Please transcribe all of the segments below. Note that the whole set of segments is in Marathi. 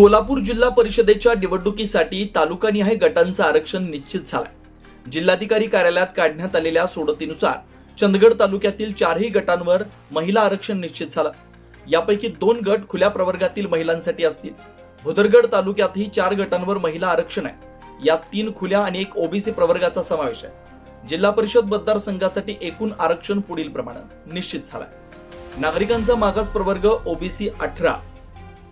कोल्हापूर जिल्हा परिषदेच्या निवडणुकीसाठी तालुकानिहाय गटांचं आरक्षण निश्चित झालंय. जिल्हाधिकारी कार्यालयात काढण्यात आलेल्या सोडतीनुसार चंदगड तालुक्यातील चारही गटांवर महिला आरक्षण निश्चित झालं. यापैकी दोन गट खुल्या प्रवर्गातील महिलांसाठी असतील. भुदरगड तालुक्यातही चार गटांवर महिला आरक्षण आहे. यात तीन खुल्या आणि एक ओबीसी प्रवर्गाचा समावेश आहे. जिल्हा परिषद मतदारसंघासाठी एकूण आरक्षण पुढील प्रमाणे निश्चित झालंय. नागरिकांचा मागास प्रवर्ग ओबीसी अठरा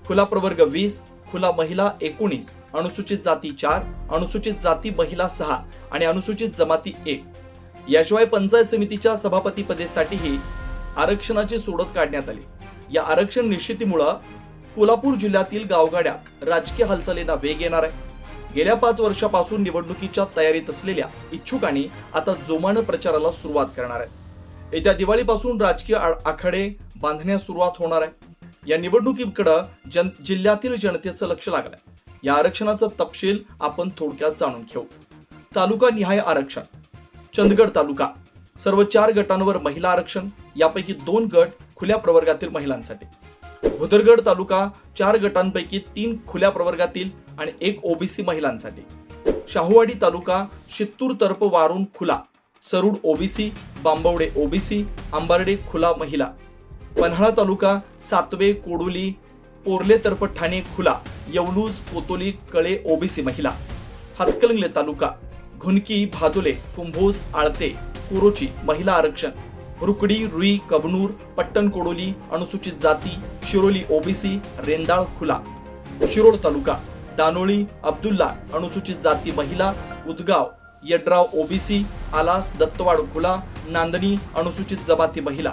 खुला प्रवर्ग वीस खुला महिला एकोणीस अनुसूचित जाती चार अनुसूचित जाती महिला सहा आणि अनुसूचित जमाती एक. याशिवाय पंचायत समितीच्या सभापती पदेसाठीही आरक्षणाची सोडत काढण्यात आली. या आरक्षण निश्चितीमुळं कोल्हापूर जिल्ह्यातील गावगाड्यात राजकीय हालचालींना वेग येणार आहे. गेल्या पाच वर्षापासून निवडणुकीच्या तयारीत असलेल्या इच्छुकांनी आता जोमानं प्रचाराला सुरुवात करणार आहे येत्या दिवाळीपासून राजकीय आ- आखाडे बांधण्यास सुरुवात होणार आहे. या निवडणुकीकडं जन जिल्ह्यातील जनतेचं लक्ष लागलंय. या आरक्षणाचा तपशील आपण थोडक्यात जाणून घेऊ. तालुका निहाय आरक्षण चंदगड तालुका. सर्व चार गटांवर महिला आरक्षण यापैकी दोन गट खुल्या प्रवर्गातील महिलांसाठी. भुदरगड तालुका चार गटांपैकी तीन खुल्या प्रवर्गातील आणि एक ओबीसी महिलांसाठी. शाहूवाडी तालुका शित्तूर तर्फ वारून खुला सरूड ओबीसी बांबवडे ओबीसी आंबार्डे खुला महिला. पन्हाळा तालुका सातवे कोडोली पोर्ले तर्फ ठाणे खुला येवलूज कोतोली कळे ओबीसी महिला. हातकलंगले तालुका घुनकी भादुले कुंभोज आळते कुरोची महिला आरक्षण. रुकडी रुई कबनूर पट्टण कोडोली अनुसूचित जाती शिरोली ओबीसी रेंदाळ खुला. शिरोड तालुका दानोळी अब्दुल्ला अनुसूचित जाती महिला उदगाव यड्राव ओबीसी आलास दत्तवाड खुला नांदणी अनुसूचित जमाती महिला.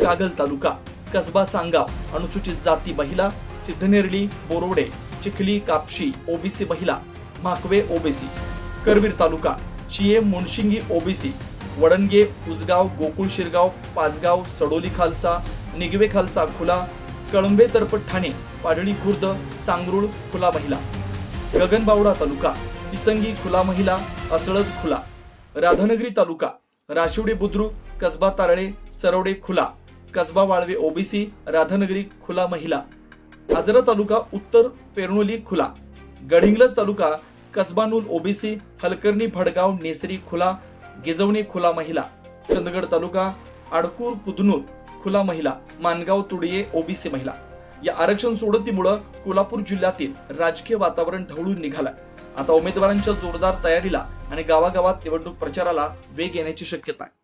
कागल तालुका कसबा सांगाव अनुसूचित जाती महिला सिद्धनेरली बोरोडे चिखली कापशी ओबीसी महिला माकवे ओबीसी. करवीर तालुका शिये मुनशिंगी ओबीसी. वडणगे उजगाव गोकुळ शिरगाव पाचगाव सडोली खालसा निगवे खालसा खुला कळंबे तर्फ ठाणे पाडळी खुर्द सांगरुळ खुला महिला. गगनबावडा तालुका इसंगी खुला महिला असळज खुला. राधानगरी तालुका राशिवडे बुद्रुक कसबा तारळे सरवडे खुला. कसबा वाळवे ओबीसी राधानगरी खुला महिला. आजरा तालुका उत्तर पेरणोली खुला. गडिंग्लज तालुका कसबानूल ओबीसी हलकर्णी भडगाव नेसरी खुला गिजवणे खुला महिला. चंदगड तालुका आडकूर कुदनूर खुला महिला. मानगाव तुडिये ओबीसी महिला. या आरक्षण सोडतीमुळं कोल्हापूर जिल्ह्यातील राजकीय वातावरण ढवळून निघालंय. आता उमेदवारांच्या जोरदार तयारीला आणि गावागावात निवडणूक प्रचाराला वेग येण्याची शक्यता आहे.